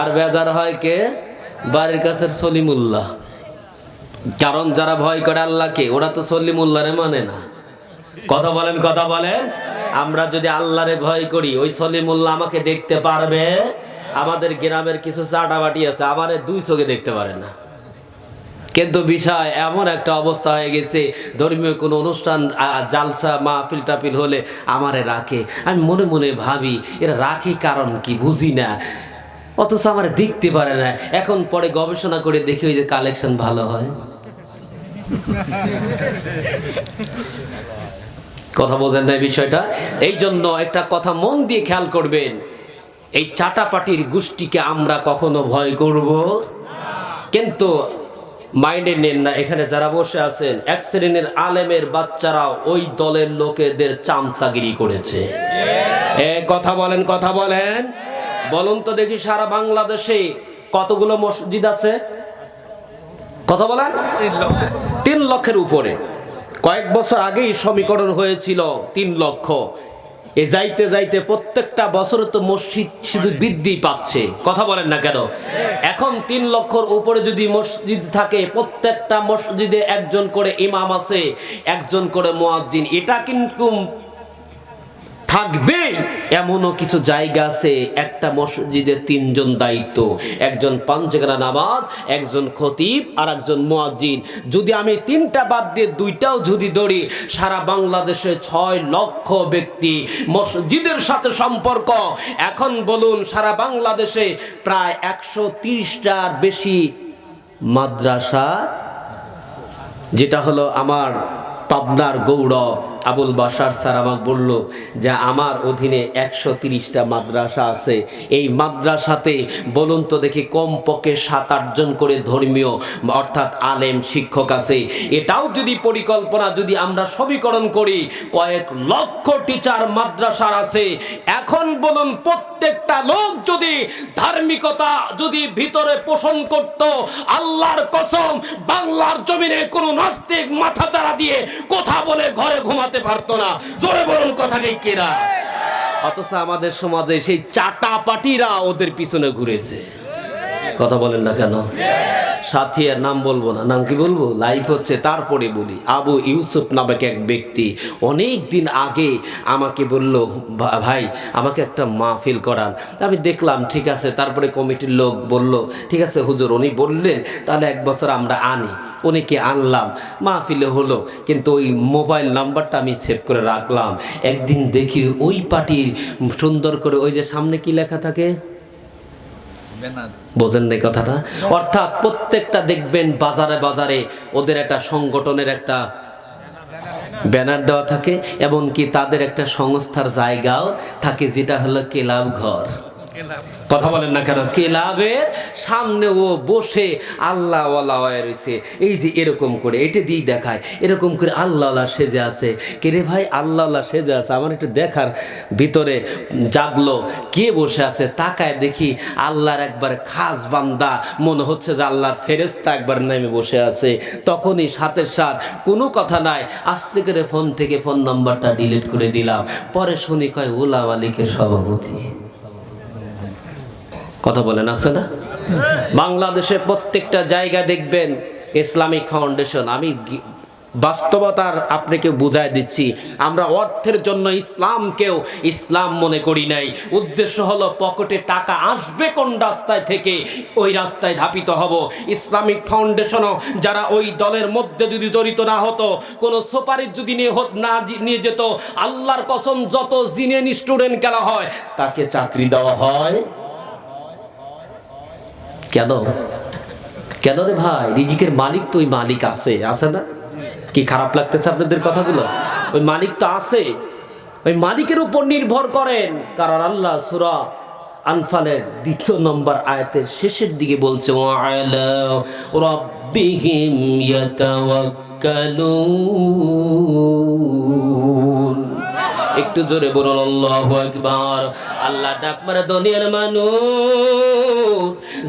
আর বেজার হয় কে? বাড়ির কাছের সলিমুল্লাহ। কারণ যারা ভয় করে আল্লাহকে, ওরা তো সলিমুল্লাহরে মানে না। কথা বলেন কথা বলেন। আমরা যদি আল্লাহরে ভয় করি, ওই সলিমুল্লাহ আমাকে দেখতে পারবে। আমাদের গ্রামের কিছু চাটাবাটি আছে, আমারে দুই চোখে দেখতে পারে না। কিন্তু বিষয় এমন একটা অবস্থা হয়ে গেছে, ধর্মীয় কোনো অনুষ্ঠান জালসা, মাহফিল টাফিল হলে আমারে রাখে। আমি মনে মনে ভাবি, এরা রাখে কারণ কি? বুঝি না। অথচ আমার দেখতে পারে না। এখন পরে গবেষণা করে দেখি ওই যে কালেকশন ভালো হয়। কথা বলতেন না বিষয়টা? এই জন্য একটা কথা মন দিয়ে খেয়াল করবেন, এই চাটাপাটির গোষ্ঠীকে আমরা কখনো ভয় করব। কিন্তু মাইন্ডে নেন না, এখানে যারা বসে আছেন, এক শ্রেণির আলেমের বাচ্চারা ওই দলের লোকেদের চামচাগিরি করেছে। এ কথা বলেন কথা বলেন। বলুন তো দেখি সারা বাংলাদেশে কতগুলো মসজিদ আছে? কথা বলেন। তিন লক্ষের উপরে। কয়েক বছর আগেই সমীকরণ হয়েছিল তিন লক্ষ। এ যাইতে যাইতে প্রত্যেকটা বছর তো মসজিদ শুধু বৃদ্ধি পাচ্ছে। কথা বলেন না কেন? এখন তিন লক্ষর উপরে যদি মসজিদ থাকে প্রত্যেকটা মসজিদে একজন করে ইমাম আছে একজন করে মুয়াজ্জিন। এটা কিন্তু থাকবে। এমনও কিছু জায়গা আছে, একটা মসজিদে তিনজন দায়িত্ব। একজন পাঞ্চেগানা নামাজ, একজন খতিব আর একজন মুয়াজ্জিন। যদি আমি তিনটা বাদ দিয়ে দুইটাও যদি ধরি, সারা বাংলাদেশে ছয় লক্ষ ব্যক্তি মসজিদের সাথে সম্পর্ক। এখন বলুন, সারা বাংলাদেশে প্রায় একশো তিরিশটার বেশি মাদ্রাসা, যেটা হলো আমার পাবনার গৌরব। আবুল বাসার স্যার আমাকে বলল, যে আমার অধীনে একশো তিরিশটা মাদ্রাসা আছে। এই মাদ্রাসাতে বলুন তো দেখি কমপক্ষে সাত আটজন করে ধর্মীয়, অর্থাৎ আলেম, শিক্ষক আছে। এটাও যদি পরিকল্পনা যদি আমরা সমীকরণ করি, কয়েক লক্ষ টিচার মাদ্রাসার আছে। এখন বলুন প্রত্যেকটা লোক যদি ধার্মিকতা যদি ভিতরে পোষণ করত, আল্লাহর কসম, বাংলার জমিনে কোনো নাস্তিক মাথা চারা দিয়ে কথা বলে ঘরে ঘুমাতে পারতো না। জোরে বলুন কথা ঠিক কিনা? অথচ আমাদের সমাজে সেই চাটা পাটিরা ওদের পিছনে ঘুরেছে। কথা বলেন না কেন? সাথী আর নাম বলব না। নাম কি বলব? লাইফ হচ্ছে, তারপরে বলি। আবু ইউসুফ নামক এক ব্যক্তি অনেক দিন আগে আমাকে বলল, "ভা- ভাই, আমাকে একটা মাহফিল করান। আমি দেখলাম, ঠিক আছে, তারপরে কমিটির লোক বলল, ঠিক আছে, হুজুর, উনি বললেন, তাহলে এক বছর আমরা আনি। উনিকে আনলাম। মাহফিলে হলো, কিন্তু ওই মোবাইল নাম্বারটা আমি সেভ করে রাখলাম। একদিন দেখি ওই পার্টির, সুন্দর করে, ওই যে সামনে কি লেখা থাকে? বোঝেন না কথাটা? অর্থাৎ প্রত্যেকটা দেখবেন বাজারে বাজারে ওদের একটা সংগঠনের একটা ব্যানার দেওয়া থাকে, এমনকি তাদের একটা সংস্থার জায়গাও থাকে, যেটা হলো ক্লাব ঘর। কথা বলেন না কেন? ক্লাবের সামনে ও বসে আল্লাহ রয়েছে। এই যে এরকম করে, এটা দিয়ে দেখায়। এরকম করে আল্লাহ সেজে আছে। কে রে ভাই, আল্লাহ সেজে আছে। আমার একটু দেখার ভিতরে জাগলো। কে বসে আছে? তাকায় দেখি আল্লাহর একবার খাস বান্দা। মনে হচ্ছে যে আল্লাহর ফেরেস্তা একবার নেমে বসে আছে। তখনই সাথে সাথ কোনো কথা নাই। আস্তে করে ফোন থেকে ফোন নাম্বারটা ডিলিট করে দিলাম। পরে শুনি কয় ওলা মালিকের সভাপতি। কথা বলেন, আছে না? বাংলাদেশে প্রত্যেকটা জায়গা দেখবেন, ইসলামিক ফাউন্ডেশন। আমি বাস্তবতার আপনাকে বুঝাই দিচ্ছি, আমরা অর্থের জন্য ইসলামকেও ইসলাম মনে করি নাই। উদ্দেশ্য হলো পকেটে টাকা আসবে কোন রাস্তায় থেকে, ওই রাস্তায় ধাপিত হব। ইসলামিক ফাউন্ডেশনও যারা ওই দলের মধ্যে যদি জড়িত না হতো, কোনো সুপারিশ যদি নিয়ে না নিয়ে যেত, আল্লাহর কসম যত জিনিয়ান স্টুডেন্ট খেলা হয়, তাকে চাকরি দেওয়া হয়। কেন? কেন রে ভাই? রিজিকের মালিক তো ওই মালিক আছে আছে না? কি খারাপ লাগতেছে আপনাদের কথাগুলো? ওই মালিক তো আছে। ওই মালিকের উপর নির্ভর করেন। কারণ আল্লাহ সুরা আনফালের দ্বিতীয় নম্বর আয়াতের শেষের দিকে বলছে একটু জোরে বলুন, আল্লাহু আল্লাহ ডাক মারে দুনিয়ার মানুষ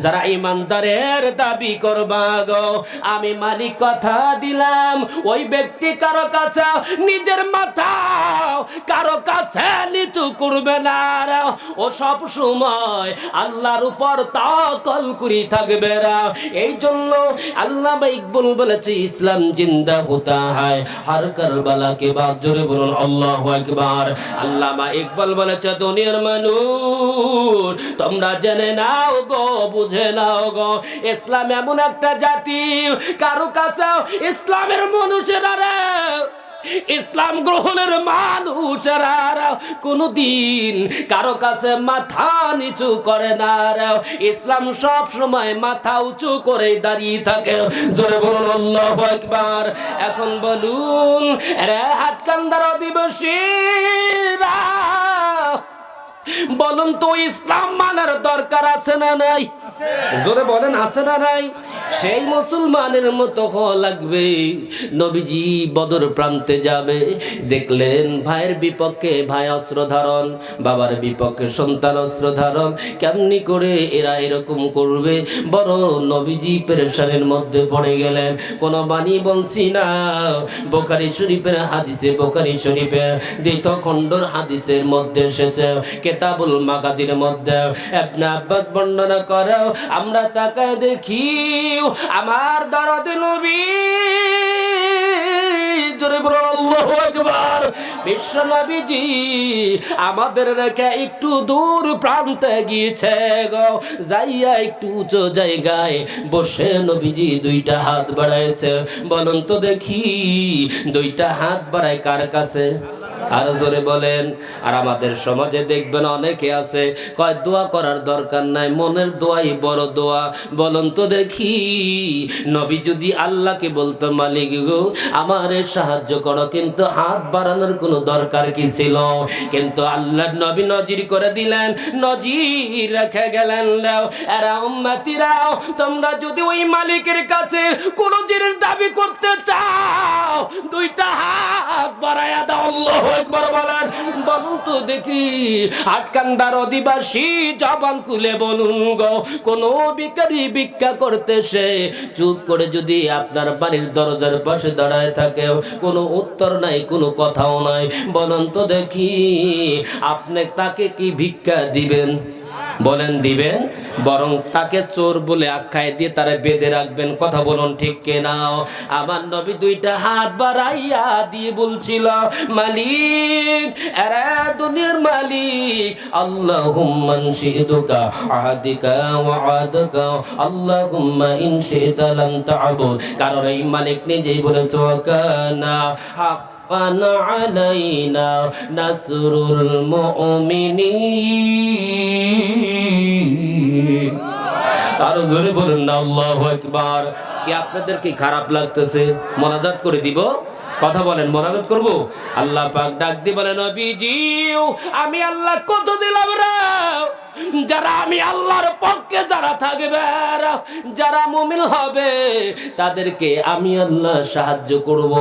যারা ইমানদারের দাবি করবা গো, আমি মালিক কথা দিলাম, ওই ব্যক্তি কারও কাছে নিজের মাথা, কারও কাছে নিচু করবে না ও সব সময় আল্লাহর উপর তাকল করি থাকবে না এই জন্য আল্লাহ ইকবুল বলেছে, ইসলাম জিন্দা হতা হয়। হর কারবালা কে বাদ জোরে বলুন, আল্লাহ একবার আল্লামা ইকবাল বলেছে, দুনিয়ার মানুষ, তোমরা জেনে নাও গো বুঝে নাও গো, ইসলাম এমন একটা জাতি, কারও কাছে ইসলামের মানুষেরা রে। ইসলাম গ্রহণের মানুষেরা কোনদিন কারও কাছে মাথা নিচু করে না ইসলাম সব সময় মাথা উঁচু করে দাঁড়িয়ে থাকে। জোরে বলুন, আল্লাহু আকবার। এখন বলুন রে হাটকান্দার অধিবাসীরা, বলুন তো ইসলাম মানার দরকার আছে না নাই? জোরে বলেন আছে না নাই? সেই মুসলমানের মতো হওয়া লাগবে। নবীজি বদর প্রান্তে যাবে। দেখলেন ভাইয়ের বিপক্ষে ভাই অস্ত্র ধারণ, বাবার বিপক্ষে সন্তান অস্ত্র ধারণ। কেমনি করে এরা এরকম করবে? বড় নবীজি পেরেশানের মধ্যে পড়ে গেলেন। কোনো বাণী বলছি না। বোকারি শরীফের হাদিসে বোকারি শরীফের দ্বিতীয় খণ্ডর হাদিসের মধ্যে এসেছে, কেতাবুল মাগাজির মধ্যে আপনি আব্বাস বর্ণনা করো, আমরা তাকায় দেখি আমার দরদ নবী। জোরে আমাদের রেখে একটু দূর প্রান্তে গিয়েছে গো। যাইয়া একটু উঁচু জায়গায় বসে নবীজি দুইটা হাত বাড়াইছে। বলুন তো দেখি, দুইটা হাত বাড়ায় কার কাছে? আর জোরে বলেন। আর আমাদের সমাজে দেখবেন অনেকে আছে, কয় দোয়া করার দরকার নাই, মনের দোয়াই বড় দোয়া। বলুন তো দেখি, নবী যদি আল্লাহকে বলতো, মালিক গো, আমারে সাহায্য করো, কিন্তু হাত বাড়ানোর কোনো দরকার কি ছিল? কিন্তু আল্লাহর নবী নজির করে দিলেন, নজির রেখে গেলেন রাও। এরা উম্মতিরাও, তোমরা যদি ওই মালিকের কাছে কোনো জিনিস দাবি করতে চাও, দুইটা হাত বাড়ায়া দাও, আল্লাহু আকবার বলেন, বলুন তো দেখি আটকান্দার অধিবাসী জবান খুলে বলুন গো, কোন ভিখারি ভিক্ষা করতে সে চুপ করে যদি আপনার বাড়ির দরজার পাশে দাঁড়ায় থাকে, কোনো উত্তর নাই, কোনো কথাও নাই। বলুন তো দেখি, আপনি তাকে কি ভিক্ষা দিবেন? বলেন, দিবেন? বরং তাকে চোর বলে আখ্যায় দিয়ে তারা বেঁধে রাখবেন। কথা বলুন ঠিক কেনাও আমার নবী দুইটা হাত বাড়াইয়া দিয়ে বলছিল, মালিক, এরা দুনিয়ার মালিক। আল্লাহুম্মা ইনশিদুকা আহাদিকা ওয়া আদাকা আল্লাহুম্মা ইনশিদা লাম তা'বুদ। কারণ এই মালিক নিজেই বলেছে ওয়াকানা হাক হাক্কান আলাইনা, নাসরুল মুমিনিন। আরও জোরে বলুন না, আল্লাহু আকবার। কি আপনাদের কি খারাপ লাগতেছে? মোনাজাত করে দিব? কথা বলেন, মোনাজাত করব? আল্লাহ পাক ডাক দি বলেন, নবীজি, আমি আল্লাহ কত দিলাম রে? যারা আমি আল্লাহর পক্ষে যারা থাকবে, যারা মুমিন হবে, তাদেরকে আমি আল্লাহ সাহায্য করব।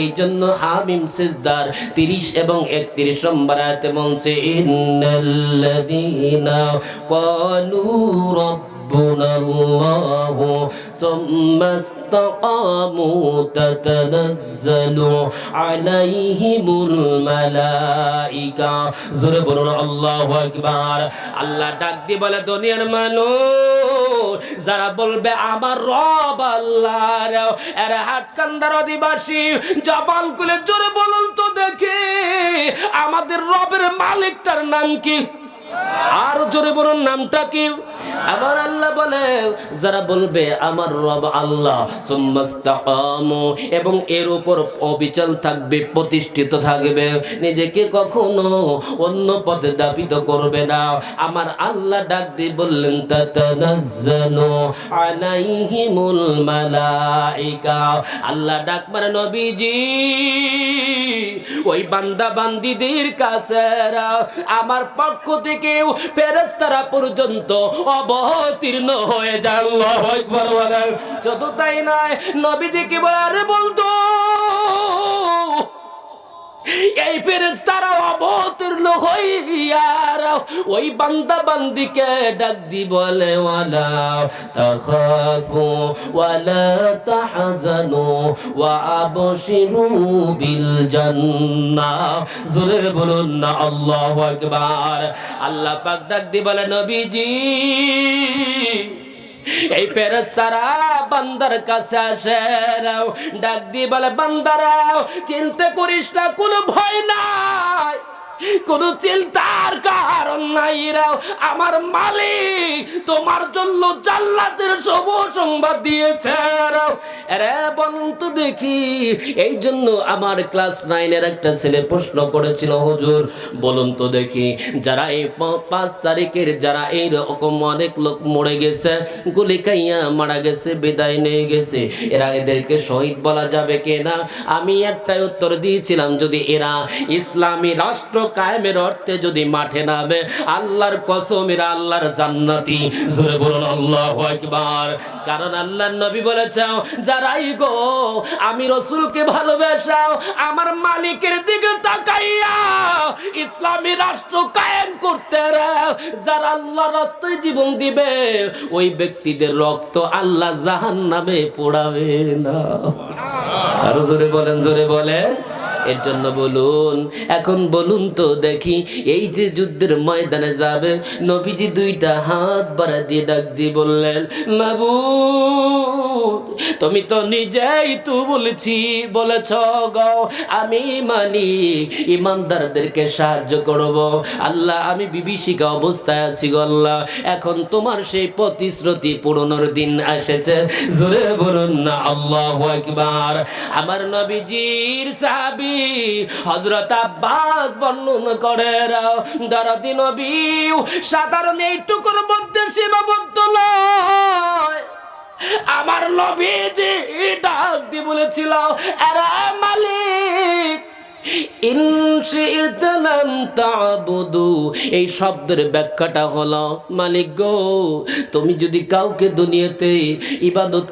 এই জন্য হামিম সিজদার 30 এবং 31 নম্বর আয়াতে বলছে, ইন্নাল্লাযীনা ক্বালু ربنا الله ثم استقاموا تتنزل عليهم الملائكة জোরে বলুন আল্লাহু আকবার আল্লাহ ডাক দিয়ে বলে দুনিয়ার মানুষ যারা বলবে আমার রব আল্লাহ এরা হাটকান্দার অধিবাসী জবান খুলে জোরে বলুন তো দেখি আমাদের রবের মালিকটার নাম কি আর জোরে বলুন, নামটা কি? আবার আল্লাহ বলে, যারা বলবে, আমার রব আল্লাহ এবং এর উপর অবিচল থাকবে, প্রতিষ্ঠিত থাকবে, নিজেকে কখনো অন্য পথে দাবিত করবে না। আমার আল্লাহ ডাক দিয়ে বললেন আল্লাহ ডাক মানে নবীজি, ওই বান্দা বান্দিদের কাছে আমার পক্ষ থেকে ফেরেস্তারা পর্যন্ত অবতীর্ণ হয়ে যান তাই নয় নবীজি কি বলে বলতো। এই ফেরেস্তারা অবতীর্ণ হইয়ার ওই বান্দা বান্দিকে ডাক দি বলে, ওয়ালা তাখাফু ওয়ালা তাহজানু ওয়া আবশিরু বিল জান্নাহ জোরে বলুন না, আল্লাহু আকবার। আল্লাহ পাক ডাক দি বলে, নবীজি এই ফেরেস্তারা বান্দার কাছে আসে ডাক দিয়ে বলে বান্দারাও চিন্তা করিস না, কোনো ভয় নাই। কোনো চিন্তার কারণ নাই রাও। আমার মালিক তোমার জন্য জাল্লাতের শুভ সংবাদ দিয়েছে আরে বলুন তো দেখি, এই জন্য আমার ক্লাস নাইনের একটা ছেলে প্রশ্ন করেছিল, হুজুর, বলুন তো দেখি, যারা এই পাঁচ তারিখের যারা এই রকম অনেক লোক মরে গেছে, গুলি খাইয়া মারা গেছে, বিদায় নিয়ে গেছে, এরা এদেরকে শহীদ বলা যাবে কিনা? আমি একটাই উত্তর দিয়েছিলাম, যদি এরা ইসলামী রাষ্ট্র কায়েমের অর্থে যদি মাঠে নামে। আল্লাহর কসম, এরা আল্লাহর জান্নাতি। জোরে বলুন, আল্লাহু আকবার। কারণ আল্লাহর নবী বলেছেন, যারাই গো, আমি রসুলকে ভালোবাসাও, আমার মালিকের দিকে তাকাইয়া ইসলামী রাষ্ট্র কায়েম করতে যারা আল্লাহ রাস্তায় জীবন দিবে, ওই ব্যক্তিদের রক্ত আল্লাহ জাহান নামে পোড়াবে না। আরও জোরে বলেন জোরে বলেন। এর জন্য বলুন, এখন বলুন তো দেখি, এই যে যুদ্ধের ময়দানে যাবে, নবীজি দুইটা হাত বাড়া দিয়ে ডাক দিয়ে বললেন, মাবু তুমি তো নিজেই তো বলেছি, বলেছ গো, আমি মালিক ইমানদারদেরকে সাহায্য করব। আল্লাহ, আমি বিভীষিকা অবস্থায় আছি গো আল্লাহ। এখন তোমার সেই প্রতিশ্রুতি পূরণের দিন এসেছে। জোরে বলুন না, আল্লাহু আকবার। আমার নবীজির সাহাবী হযরত আব্বাস বর্ণনা করে দরদি নবী, সাধারণ এইটুকুর মধ্যে সীমাবদ্ধ নয়। আমার নবীজি ডাক দি বলেছিল এরা মালিক এই শব্দের ব্যাখ্যাটা হলো, মালিক গো, তুমি যদি কাউকে দুনিয়াতে ইবাদত